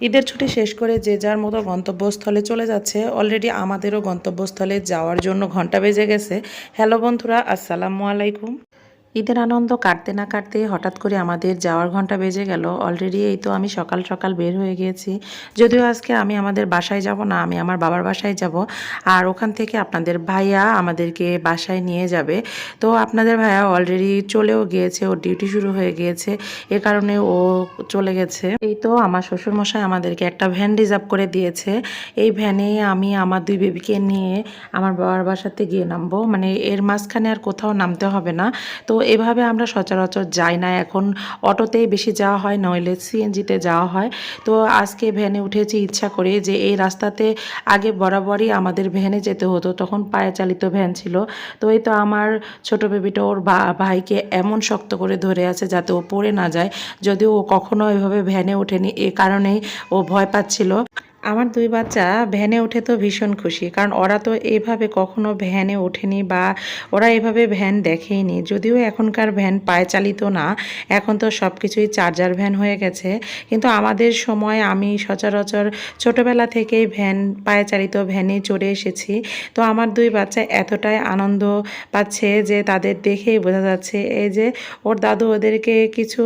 ঈদের ছুটি শেষ করে যে যার মতো গন্তব্যস্থলে চলে যাচ্ছে অলরেডি আমাদেরও গন্তব্যস্থলে যাওয়ার জন্য ঘণ্টা বেজে গেছে। হ্যালো বন্ধুরা, আসসালামু আলাইকুম। ঈদের আনন্দ কাটতে না কাটতে হঠাৎ করে আমাদের যাওয়ার ঘণ্টা বেজে গেল। অলরেডি এই তো আমি সকাল সকাল বের হয়ে গিয়েছি। যদিও আজকে আমি আমাদের বাসায় যাব না, আমি আমার বাবার বাসায় যাব। আর ওখান থেকে আপনাদের ভাইয়া আমাদেরকে বাসায় নিয়ে যাবে। তো আপনাদের ভাইয়া অলরেডি চলেও গিয়েছে, ওর ডিউটি শুরু হয়ে গিয়েছে। এ কারণে ও চলে গেছে। এই তো আমার শ্বশুরমশাই আমাদেরকে একটা ভ্যান রিজার্ভ করে দিয়েছে। এই ভ্যানে আমি আমার দুই বেবিকে নিয়ে আমার বাবার বাসাতে গিয়ে নামবো। মানে এর মাঝখানে আর কোথাও নামতে হবে না। তো এভাবে আমরা সচরাচর যাই না। এখন অটোতেই বেশি যাওয়া হয়, নইলে সিএনজিতে যাওয়া হয়। তো আজকে ভ্যানে উঠেছি, ইচ্ছা করে যে এই রাস্তাতে আগে বরাবরই আমাদের ভ্যানে যেতে হতো। তখন পায়ে চালিত ভ্যান ছিল। তো এই তো আমার ছোট বেবিটা ওর ভাইকে এমন শক্ত করে ধরে আছে যাতে ও পড়ে না যায়। যদিও ও কখনো এভাবে ভ্যানে ওঠেনি, এ কারণেই ও ভয় পাচ্ছিল। আমার দুই বাচ্চা ভ্যানে উঠে তো ভীষণ খুশি, কারণ ওরা তো এভাবে কখনো ভ্যানে ওঠেনি বা ওরা এভাবে ভ্যান দেখেইনি। যদিও এখনকার ভ্যান পায়ে চালিত না, এখন তো সব কিছুই চার্জার ভ্যান হয়ে গেছে। কিন্তু আমাদের সময় আমি সচরাচর ছোটোবেলা থেকেই ভ্যান পায়ে চালিত ভ্যানে চড়ে এসেছি। তো আমার দুই বাচ্চা এতটাই আনন্দ পাচ্ছে যে তাদের দেখেই বোঝা যাচ্ছে, এই যে ওর দাদু ওদেরকে কিছু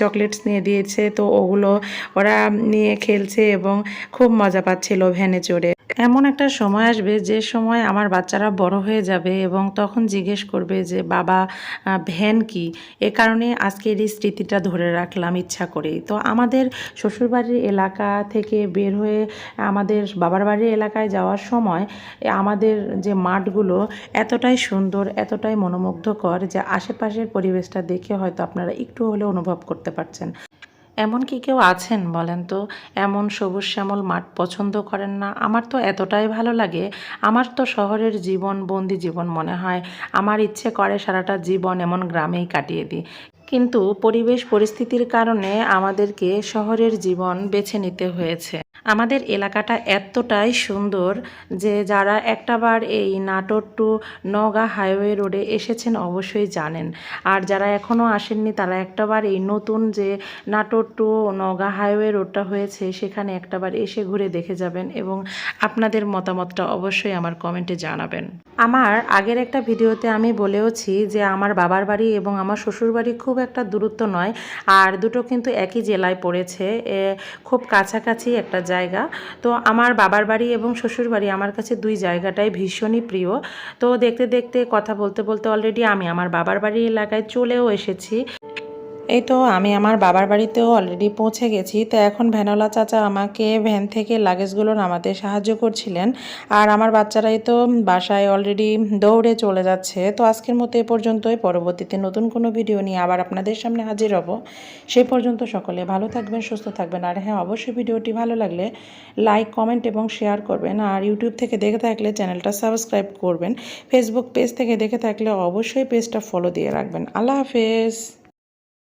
চকলেটস নিয়ে দিয়েছে, তো ওগুলো ওরা নিয়ে খেলছে এবং খুব মজা পাচ্ছিল ভ্যানে চড়ে। এমন একটা সময় আসবে যে সময় আমার বাচ্চারা বড় হয়ে যাবে এবং তখন জিজ্ঞেস করবে যে, বাবা ভ্যান কি? এ কারণে আজকের এই স্মৃতিটা ধরে রাখলাম ইচ্ছা করেই। তো আমাদের শ্বশুরবাড়ির এলাকা থেকে বের হয়ে আমাদের বাবার বাড়ির এলাকায় যাওয়ার সময় আমাদের যে মাঠগুলো এতটাই সুন্দর, এতটাই মনোমুগ্ধকর যে আশেপাশের পরিবেশটা দেখে হয়তো আপনারা একটু হলেও অনুভব করতে পারছেন। এমন কি কেউ আছেন বলেন তো? এমন সবুজ শ্যামল মাঠ পছন্দ করেন না। আমার তো এতটাই ভালো লাগে। আমার তো শহরের জীবন বন্দি জীবন মনে হয়। আমার ইচ্ছে করে সারাটা জীবন এমন গ্রামেই কাটিয়ে দিই। কিন্তু পরিবেশ পরিস্থিতির কারণে আমাদেরকে শহরের জীবন বেছে নিতে হয়েছে। আমাদের এলাকাটা এতটাই সুন্দর যে যারা একটাবার এই নাটোর টু নওগাঁ হাইওয়ে রোডে এসেছেন অবশ্যই জানেন। আর যারা এখনও আসেননি, তারা একটাবার এই নতুন যে নাটোর টু নওগাঁ হাইওয়ে রোডটা হয়েছে, সেখানে একটাবার এসে ঘুরে দেখে যাবেন এবং আপনাদের মতামতটা অবশ্যই আমার কমেন্টে জানাবেন। আমার আগের একটা ভিডিওতে আমি বলেওছি যে আমার বাবার বাড়ি এবং আমার শ্বশুর বাড়ি খুব একটা দূরত্ব নয়, আর দুটো কিন্তু একই জেলায় পড়েছে খুব কাছাকাছি একটা জায়গা। তো আমার বাবার বাড়ি এবং শ্বশুর বাড়ি আমার কাছে দুই জায়গাটাই ভীষণই প্রিয়। তো দেখতে দেখতে, কথা বলতে বলতে অলরেডি আমি আমার বাবার বাড়ির এলাকায় চলেও এসেছি। এই তো আমি আমার বাবার বাড়িতেও অলরেডি পৌঁছে গেছি। তো এখন ভ্যানওয়ালা চাচা আমাকে ভ্যান থেকে লাগেজগুলো নামাতে সাহায্য করছিলেন। আর আমার বাচ্চারাই তো বাসায় অলরেডি দৌড়ে চলে যাচ্ছে। তো আজকের মতো এ পর্যন্তই। পরবর্তীতে নতুন কোনো ভিডিও নিয়ে আবার আপনাদের সামনে হাজির হব। সেই পর্যন্ত সকলে ভালো থাকবেন, সুস্থ থাকবেন। আর হ্যাঁ অবশ্যই ভিডিওটি ভালো লাগলে লাইক কমেন্ট এবং শেয়ার করবেন। আর ইউটিউব থেকে দেখে থাকলে চ্যানেলটা সাবস্ক্রাইব করবেন। ফেসবুক পেজ থেকে দেখে থাকলে অবশ্যই পেজটা ফলো দিয়ে রাখবেন। আল্লাহ হাফেজ।